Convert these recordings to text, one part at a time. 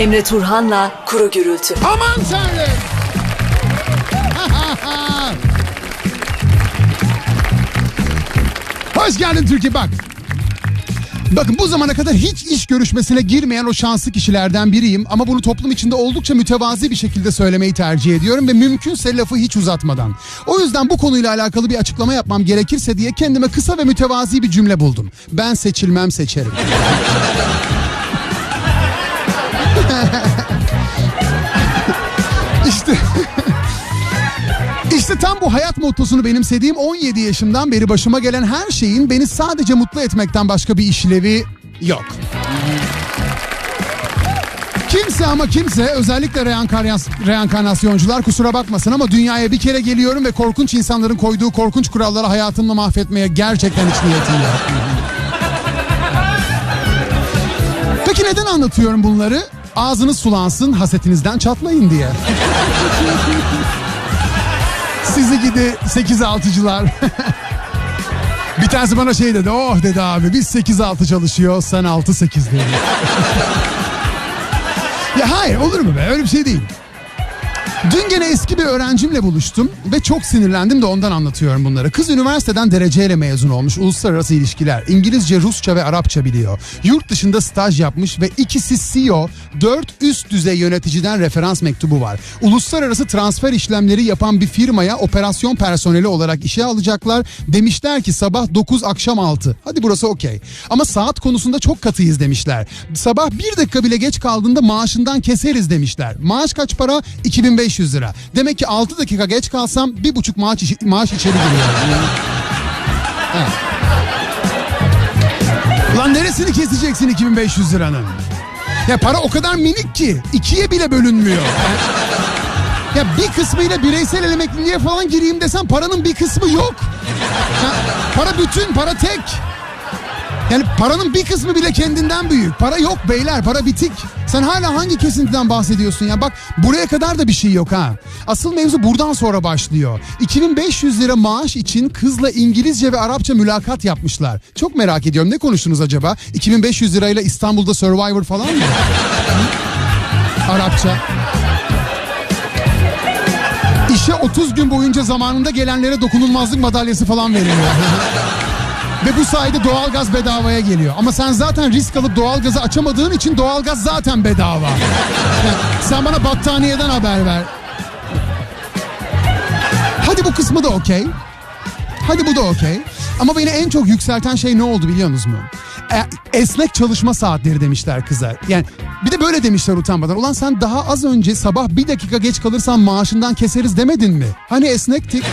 Emre Turhan'la Kuru Gürültü. Aman tanrım. Hoş geldin Türkiye bak. Bakın bu zamana kadar hiç iş görüşmesine girmeyen o şanslı kişilerden biriyim. Ama bunu toplum içinde oldukça mütevazi bir şekilde söylemeyi tercih ediyorum. Ve mümkünse lafı hiç uzatmadan. O yüzden bu konuyla alakalı bir açıklama yapmam gerekirse diye kendime kısa ve mütevazi bir cümle buldum. Ben seçilmem seçerim. İşte İşte tam bu hayat mottosunu benimsediğim 17 yaşımdan beri başıma gelen her şeyin beni sadece mutlu etmekten başka bir işlevi yok. Kimse ama kimse özellikle reenkarnas- reenkarnasyoncular kusura bakmasın ama dünyaya bir kere geliyorum ve korkunç insanların koyduğu korkunç kuralları hayatımla mahvetmeye gerçekten hiç niyetim yok. Peki neden anlatıyorum bunları? Ağzınız sulansın, hasetinizden çatlayın diye. Sizi gidi 8-6'cılar. bir tanesi bana şey dedi. Oh dedi abi biz 8-6 çalışıyor sen 6-8 dedi. ya hayır olur mu be öyle bir şey değil. Dün gene eski bir öğrencimle buluştum ve çok sinirlendim de ondan anlatıyorum bunları. Kız üniversiteden dereceyle mezun olmuş. Uluslararası ilişkiler. İngilizce, Rusça ve Arapça biliyor. Yurt dışında staj yapmış ve ikisi CEO, 4 üst düzey yöneticiden referans mektubu var. Uluslararası transfer işlemleri yapan bir firmaya operasyon personeli olarak işe alacaklar. Demişler ki sabah 9 akşam 6. Hadi burası okey. Ama saat konusunda çok katıyız demişler. Sabah bir dakika bile geç kaldığında maaşından keseriz demişler. Maaş kaç para? 2500 lira. Demek ki 6 dakika geç kalsam bir buçuk maaş, içi- maaş içeri giriyor. Evet. Lan neresini keseceksin 2500 liranın? Ya para o kadar minik ki ikiye bile bölünmüyor. Ya bir kısmıyla bireysel el emekliliğe falan gireyim desem paranın bir kısmı yok. Ya para bütün, para tek. Yani paranın bir kısmı bile kendinden büyük. Para yok beyler, para bitik. Sen hala hangi kesintiden bahsediyorsun ya? Bak buraya kadar da bir şey yok ha. Asıl mevzu buradan sonra başlıyor. 2500 lira maaş için kızla İngilizce ve Arapça mülakat yapmışlar. Çok merak ediyorum. Ne konuştunuz acaba? 2500 lirayla İstanbul'da Survivor falan mı? Arapça. İşe 30 gün boyunca zamanında gelenlere dokunulmazlık madalyası falan veriliyor. Ve bu sayede doğalgaz bedavaya geliyor. Ama sen zaten risk alıp doğalgazı açamadığın için doğalgaz zaten bedava. Yani sen bana battaniyeden haber ver. Hadi bu kısmı da okey. Hadi bu da okey. Ama beni en çok yükselten şey ne oldu biliyor musunuz mu? E, esnek çalışma saatleri demişler kıza. Yani bir de böyle demişler utanmadan. Ulan sen daha az önce sabah bir dakika geç kalırsan maaşından keseriz demedin mi? Hani esnektik?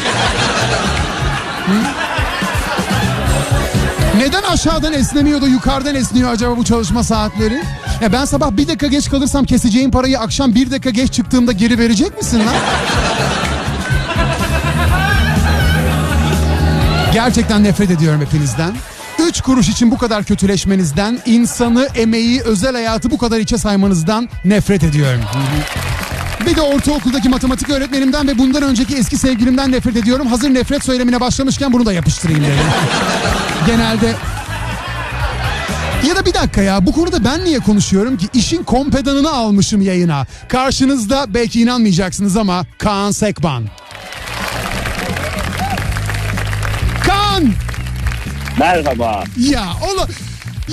Neden aşağıdan esnemiyor da yukarıdan esniyor acaba bu çalışma saatleri? Ya ben sabah bir dakika geç kalırsam keseceğim parayı akşam bir dakika geç çıktığımda geri verecek misin lan? Gerçekten nefret ediyorum hepinizden. Üç kuruş için bu kadar kötüleşmenizden, insanı, emeği, özel hayatı bu kadar içe saymanızdan nefret ediyorum. Bir de ortaokuldaki matematik öğretmenimden ve bundan önceki eski sevgilimden nefret ediyorum. Hazır nefret söylemine başlamışken bunu da yapıştırayım dedim. Genelde ya da bir dakika ya bu konuda ben niye konuşuyorum ki? İşin kompedanını almışım yayına. Karşınızda belki inanmayacaksınız ama Kaan Sekban. Kaan! Merhaba. Ya ola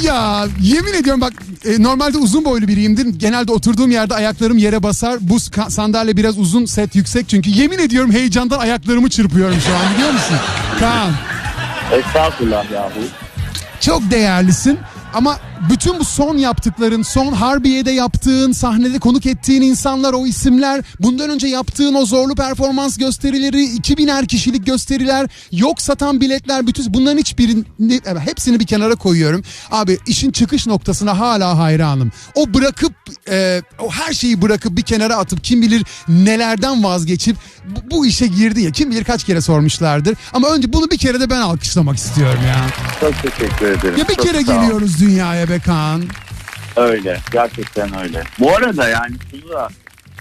ya yemin ediyorum bak e, normalde uzun boylu biriyimdir. Genelde oturduğum yerde ayaklarım yere basar. Bu sandalye biraz uzun, set yüksek çünkü. Yemin ediyorum heyecandan ayaklarımı çırpıyorum şu an biliyor musun? Kaan Estağfurullah yahu. çok değerlisin ama bütün bu son yaptıkların, son Harbiye'de yaptığın, sahnede konuk ettiğin insanlar, o isimler, bundan önce yaptığın o zorlu performans gösterileri, 2000'er kişilik gösteriler, yok satan biletler, bütün bunların hiçbirini, evet, hepsini bir kenara koyuyorum. Abi işin çıkış noktasına hala hayranım. O bırakıp, e, o her şeyi bırakıp bir kenara atıp kim bilir nelerden vazgeçip bu, bu işe girdi ya. Kim bilir kaç kere sormuşlardır. Ama önce bunu bir kere de ben alkışlamak istiyorum ya. Çok teşekkür ederim. Ya bir Çok kere geliyoruz dünyaya be Kaan. Öyle. Gerçekten öyle. Bu arada yani şunu da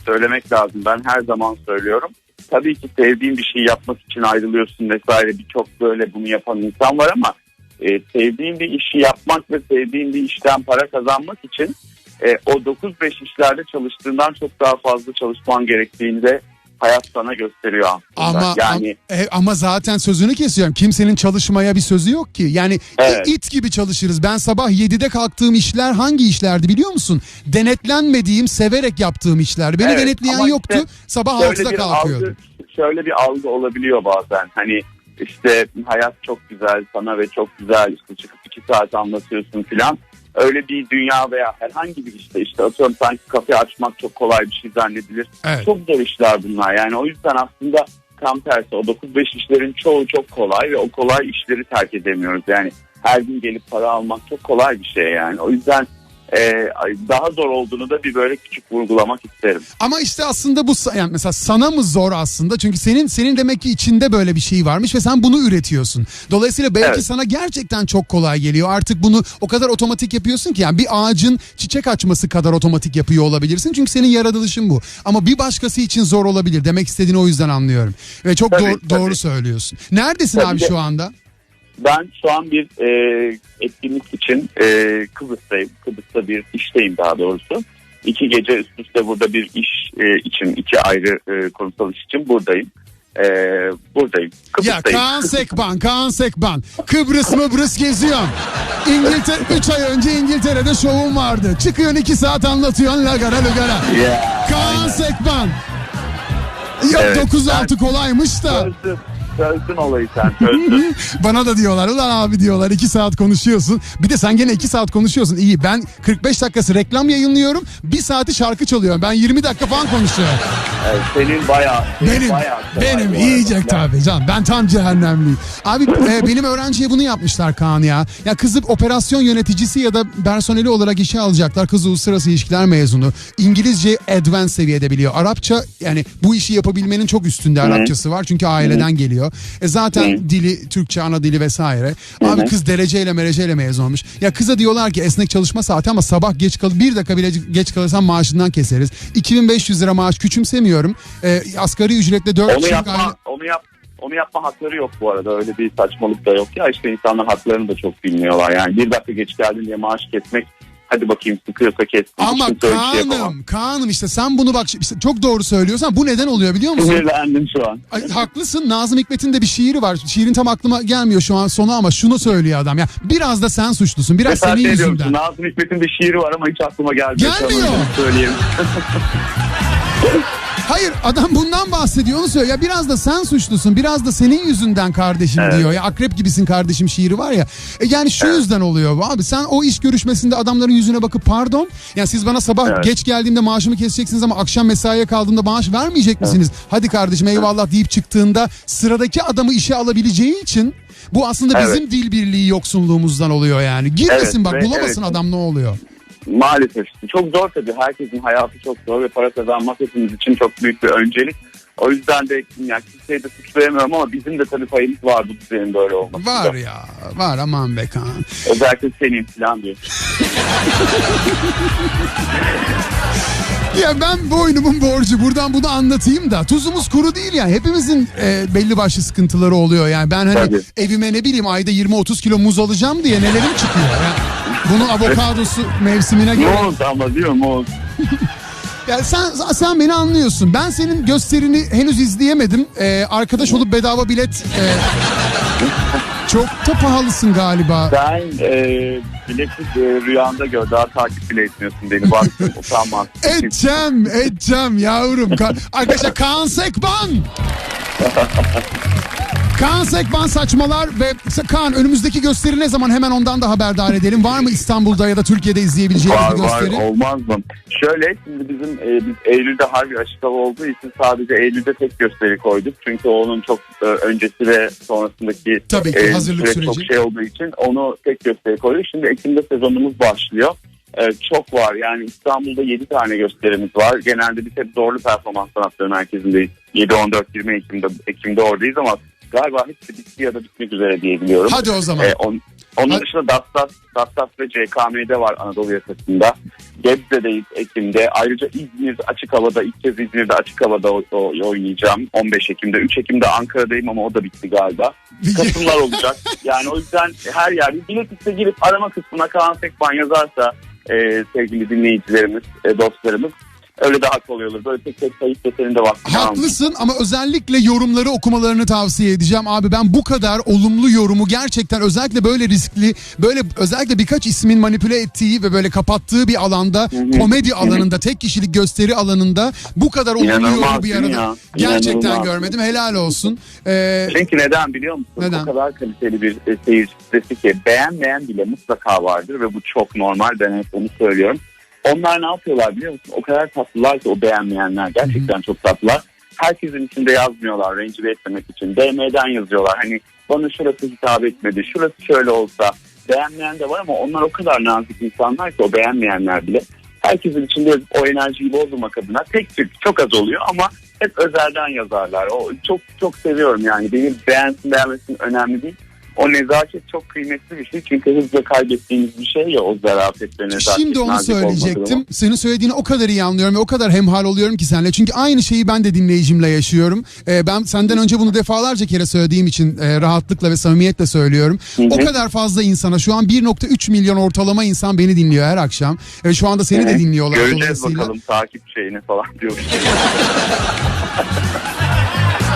söylemek lazım. Ben her zaman söylüyorum. Tabii ki sevdiğin bir şey yapmak için ayrılıyorsun vesaire. Birçok böyle bunu yapan insan var ama e, sevdiğin bir işi yapmak ve sevdiğin bir işten para kazanmak için e, o 9-5 işlerde çalıştığından çok daha fazla çalışman gerektiğini de hayat sana gösteriyor aslında. Ama yani am- e, ama zaten sözünü kesiyorum. Kimsenin çalışmaya bir sözü yok ki. Yani Evet. it gibi çalışırız. Ben sabah 7'de kalktığım işler hangi işlerdi biliyor musun? Denetlenmediğim, severek yaptığım işler. Beni Evet, denetleyen ama yoktu. işte Sabah şöyle 6'da bir kalkıyordum. algı, şöyle bir algı olabiliyor bazen. Hani işte hayat çok güzel sana ve çok güzel işte çıkıp iki saat anlatıyorsun filan. Öyle bir dünya veya herhangi bir işte işte atıyorum sanki kafe açmak çok kolay bir şey zannedilir. Evet. Çok zor işler bunlar. Yani o yüzden aslında tam tersi o 9-5 işlerin çoğu çok kolay ve o kolay işleri terk edemiyoruz. Yani her gün gelip para almak çok kolay bir şey yani. O yüzden e, daha zor olduğunu da bir böyle küçük vurgulamak isterim. Ama işte aslında bu yani mesela sana mı zor aslında? Çünkü senin senin demek ki içinde böyle bir şey varmış ve sen bunu üretiyorsun. Dolayısıyla belki Evet. sana gerçekten çok kolay geliyor. Artık bunu o kadar otomatik yapıyorsun ki yani bir ağacın çiçek açması kadar otomatik yapıyor olabilirsin. Çünkü senin yaratılışın bu. Ama bir başkası için zor olabilir. Demek istediğini o yüzden anlıyorum. Ve çok Tabii, doğru, tabii. doğru söylüyorsun. Neredesin Tabii abi de- şu anda? Ben şu an bir e, etkinlik için e, Kıbrıs'tayım. Kıbrıs'ta bir işteyim daha doğrusu. İki gece üst üste burada bir iş e, için, iki ayrı e, kurumsal iş için buradayım. E, buradayım. Ya Kıbrıs'tayım. Kaan Sekban, Kaan Sekban. Kıbrıs Mıbrıs geziyorsun. İngiltere 3 ay önce İngiltere'de şovun vardı. Çıkıyorsun 2 saat anlatıyorsun lagara lugara. Ya, Kaan. Sekban. Yok Evet, 9-6 kolaymış da. Çözdün, çözdün olayı sen çözdün. Bana da diyorlar ulan abi diyorlar 2 saat konuşuyorsun. Bir de sen gene 2 saat konuşuyorsun. İyi ben 45 dakikası reklam yayınlıyorum. 1 saati şarkı çalıyorum. Ben 20 dakika falan konuşuyorum. Evet, senin bayağı, senin Benim bayağı benim yiyecek tabii can. Ben tam cehennemliyim. Abi e, benim öğrenciye bunu yapmışlar Kaan ya. Ya kızı operasyon yöneticisi ya da personeli olarak işe alacaklar. Kız uluslararası ilişkiler mezunu. İngilizce advanced seviyede biliyor. Arapça yani bu işi yapabilmenin çok üstünde Arapçası var. Çünkü aileden geliyor. E zaten dili Türkçe ana dili vesaire. Abi kız dereceyle mereceyle mezun olmuş. Ya kıza diyorlar ki esnek çalışma saati ama sabah geç kal bir dakika bile geç kalırsan maaşından keseriz. 2500 lira maaş küçümsemiyorum. E, asgari ücretle 4 Onu yapma, aile... onu yap, onu yapma hakları yok bu arada. Öyle bir saçmalık da yok ya. İşte insanlar haklarını da çok bilmiyorlar. Yani bir dakika geç geldin diye maaş kesmek hadi bakayım sıkıyorsa kessin. Ama bir şey Kaan'ım işte sen bunu bak işte çok doğru söylüyorsan bu neden oluyor biliyor musun? Sinirlendim şu an. Ay, haklısın Nazım Hikmet'in de bir şiiri var. Şiirin tam aklıma gelmiyor şu an sonu ama şunu söylüyor adam ya. Biraz da sen suçlusun. Biraz Mesela senin şey diyorum, yüzünden. Nazım Hikmet'in bir şiiri var ama hiç aklıma gelmiyor. Gelmiyor. Söyleyeyim. Hayır adam bundan bahsediyor onu söylüyor. Ya biraz da sen suçlusun. Biraz da senin yüzünden kardeşim Evet. diyor. Ya akrep gibisin kardeşim şiiri var ya. E yani şu yüzden oluyor bu abi. Sen o iş görüşmesinde adamların yüzüne bakıp pardon. Yani siz bana sabah Evet. geç geldiğimde maaşımı keseceksiniz ama akşam mesaiye kaldığımda maaş vermeyecek misiniz? Hadi kardeşim eyvallah deyip çıktığında sıradaki adamı işe alabileceği için bu aslında Evet. bizim dil birliği yoksunluğumuzdan oluyor yani. Girmesin Evet bak bulamasın evet. adam ne oluyor. Maalesef çok zor tabii. Herkesin hayatı çok zor ve para kazanmak hepimiz için çok büyük bir öncelik. O yüzden de yani kimseyi de suçlayamıyorum ama bizim de tabii payımız var bu düzenin böyle olmasında. Var ya var aman be Kaan. Özellikle senin falan diyor. Ya ben boynumun borcu buradan bunu anlatayım da tuzumuz kuru değil yani hepimizin e, belli başlı sıkıntıları oluyor yani ben hani Tabii. evime ne bileyim ayda 20-30 kilo muz alacağım diye nelerim çıkıyor ya. Bunun avokadosu mevsimine göre. Moz ama diyor moz. Ya sen sen beni anlıyorsun. Ben senin gösterini henüz izleyemedim. E, arkadaş olup bedava bilet e, çok da pahalısın galiba. Sen e, bileti e, rüyanda gör. Daha takip bile etmiyorsun beni. Bak utanmaz. Edeceğim, edeceğim yavrum. Ka- Arkadaşlar Kaan Sekban. Kaan Sekban saçmalar ve Kaan önümüzdeki gösteri ne zaman hemen ondan da haberdar edelim. Var mı İstanbul'da ya da Türkiye'de izleyebileceğimiz Var bir var gösteri? olmaz mı? Şöyle şimdi bizim e, biz Eylül'de harbi açık hava olduğu için sadece Eylül'de tek gösteri koyduk. Çünkü onun çok e, öncesi ve sonrasındaki Tabii ki, hazırlık süreç çok süreci. şey olduğu için onu tek gösteri koyduk. Şimdi Ekim'de sezonumuz başlıyor. E, çok var yani İstanbul'da 7 tane gösterimiz var. Genelde biz hep Zorlu Performans Sanatları Merkezi'ndeyiz. 7, 14, 20 Ekim'de, Ekim'de oradayız ama galiba hepsi bitti ya da bitmek üzere diye biliyorum. Hadi o zaman. E, on- onun Hadi. dışında Dastas, Dastas ve CKM'de var Anadolu yakasında. Gebze'deyiz Ekim'de. Ayrıca İzmir açık havada ilk kez İzmir'de açık havada o- o- oynayacağım. 15 Ekim'de. 3 Ekim'de Ankara'dayım ama o da bitti galiba. Kasımlar olacak. Yani o yüzden her yer bilet iste girip arama kısmına Kaan Sekban yazarsa e, sevgili dinleyicilerimiz, e, dostlarımız. Öyle daha kolay olur. Böyle tek tek sayıp senin de almayayım. Haklısın ama özellikle yorumları okumalarını tavsiye edeceğim. Abi ben bu kadar olumlu yorumu gerçekten özellikle böyle riskli, böyle özellikle birkaç ismin manipüle ettiği ve böyle kapattığı bir alanda, komedi alanında, tek kişilik gösteri alanında bu kadar olumlu İnanılmaz yorumu bir arada ya? gerçekten İnanılmaz. görmedim. Helal olsun. Ee, Çünkü neden biliyor musun? Neden? O kadar kaliteli bir e, seyirci kitlesi ki beğenmeyen bile mutlaka vardır ve bu çok normal. Ben hep onu söylüyorum. Onlar ne yapıyorlar biliyor musun? O kadar tatlılar ki o beğenmeyenler. Gerçekten çok tatlılar. Herkesin içinde yazmıyorlar rencide etmemek için. DM'den yazıyorlar. Hani bana şurası hitap etmedi. Şurası şöyle olsa. Beğenmeyen de var ama onlar o kadar nazik insanlar ki o beğenmeyenler bile. Herkesin içinde o enerjiyi bozmamak adına tek tük çok az oluyor ama hep özelden yazarlar. O çok çok seviyorum yani. Beni beğensin beğenmesin önemli değil. O nezaket çok kıymetli bir şey. Çünkü hızla kaybettiğimiz bir şey ya o zarafet ve nezaket. Şimdi onu söyleyecektim. Senin söylediğini o kadar iyi anlıyorum ve o kadar hemhal oluyorum ki seninle. Çünkü aynı şeyi ben de dinleyicimle yaşıyorum. Ee, ben senden önce bunu defalarca kere söylediğim için e, rahatlıkla ve samimiyetle söylüyorum. O kadar fazla insana şu an 1.3 milyon ortalama insan beni dinliyor her akşam. Ve şu anda seni de Evet. dinliyorlar Göreceğiz bakalım takip şeyini falan diyoruz.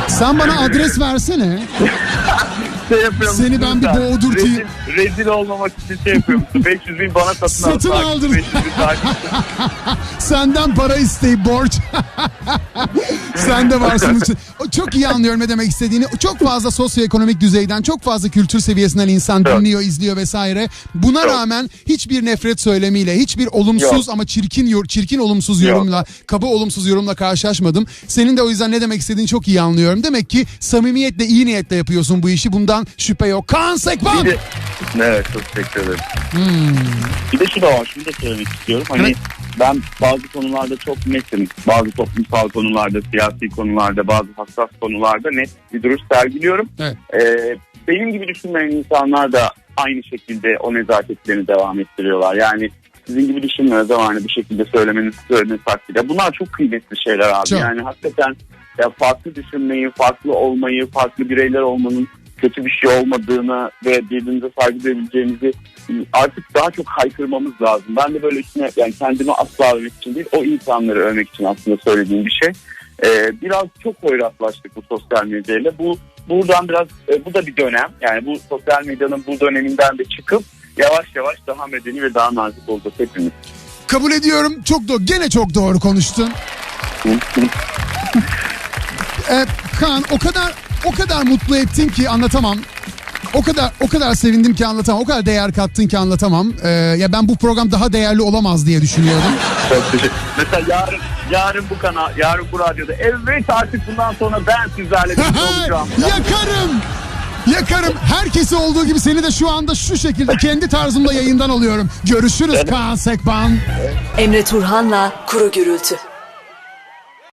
Sen bana adres versene. şey Seni ben bir boğdurtayım. Rezil, rezil olmamak için şey yapıyor musun? 500 bin bana satın, Satın al. takip, aldın. 500 bin takip. Senden para isteyip borç. Sen de varsın Çok iyi anlıyorum ne demek istediğini. Çok fazla sosyoekonomik düzeyden, çok fazla kültür seviyesinden insan Çok. dinliyor, izliyor vesaire. Buna Çok. rağmen hiçbir nefret söylemiyle, hiçbir olumsuz Yok. ama çirkin çirkin olumsuz Yok. yorumla, kaba olumsuz yorumla karşılaşmadım. Senin de o yüzden ne demek istediğini çok iyi anlıyorum. Demek ki samimiyetle, iyi niyetle yapıyorsun bu işi. Bundan şüphe yok. Kaan Sekban! Bir de, evet çok teşekkür ederim. Bir de şu da var şunu da söylemek istiyorum. Hani Evet. ben bazı konularda çok netim. Bazı toplumsal konularda, siyasi konularda, bazı hassas konularda net bir duruş sergiliyorum. Evet. Ee, benim gibi düşünmeyen insanlar da aynı şekilde o nezaketlerini devam ettiriyorlar. Yani sizin gibi düşünmüyoruz ama hani bir şekilde söylemeniz, söylemeniz takdirde. Bunlar çok kıymetli şeyler abi. Çok. Yani hakikaten ya farklı düşünmeyi, farklı olmayı, farklı bireyler olmanın kötü bir şey olmadığını ve birbirimize saygı duyabileceğimizi artık daha çok haykırmamız lazım. Ben de böyle üstüne yani kendimi asla övmek için değil o insanları övmek için aslında söylediğim bir şey. Ee, biraz çok hoyratlaştık bu sosyal medyayla. Bu buradan biraz e, bu da bir dönem. Yani bu sosyal medyanın bu döneminden de çıkıp yavaş yavaş daha medeni ve daha nazik olacak hepimiz. Kabul ediyorum. Çok doğru. Gene çok doğru konuştun. Ee, Kaan o kadar o kadar mutlu ettin ki anlatamam. O kadar o kadar sevindim ki anlatamam. O kadar değer kattın ki anlatamam. Ee, ya ben bu program daha değerli olamaz diye düşünüyordum. Çok teşekkür Mesela yarın yarın bu kanal, yarın bu radyoda evet artık bundan sonra ben sizlerle birlikte olacağım. Yakarım. Yakarım. Herkesi olduğu gibi seni de şu anda şu şekilde kendi tarzımda yayından alıyorum. Görüşürüz Kaan Sekban. Emre Turhan'la Kuru Gürültü.